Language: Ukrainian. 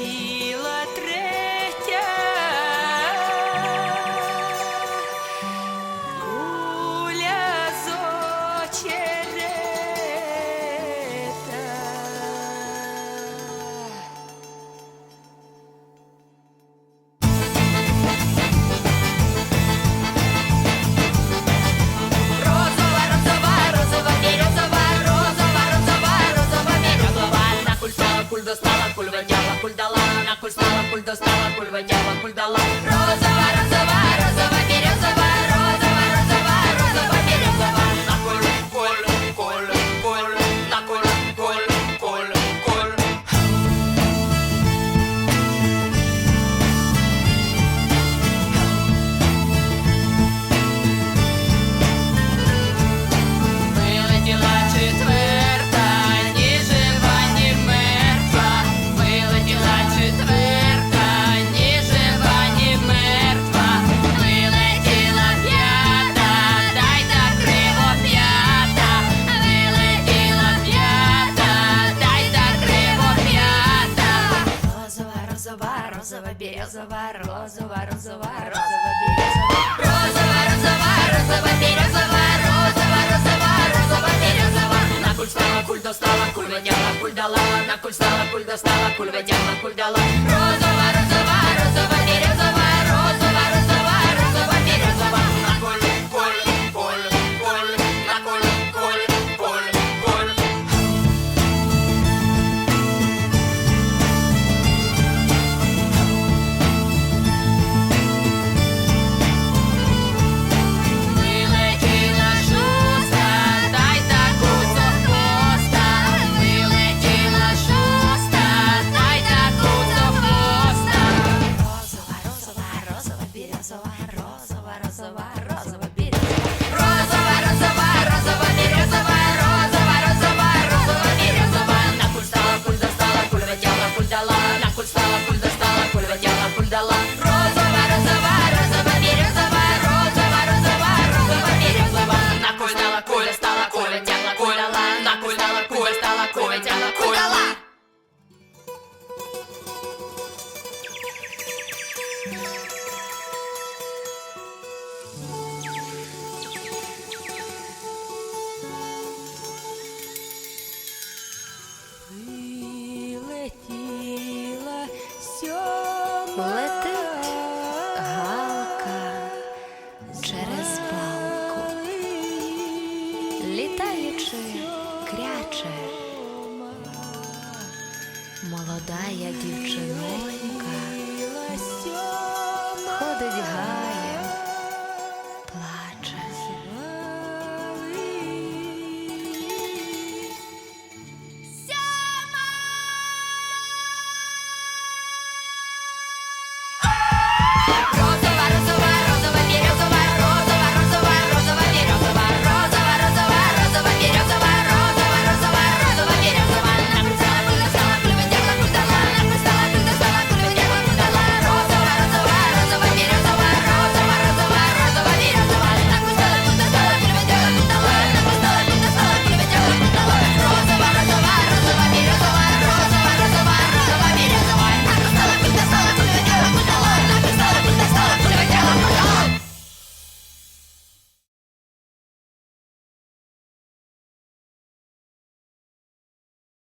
You. достала, куль водяла, куль дала. розова, березова, розова, розова, розова, березова. Розова, розова, розова, розова, розова, розова, березова. На куль стала, куль достала, куль водяла, куль дала. На куль стала, куль достала, куль водяла, куль дала. Розова, розова, розова, березова. Летить галка через балку, літаючи, кряче, молодая дівчиною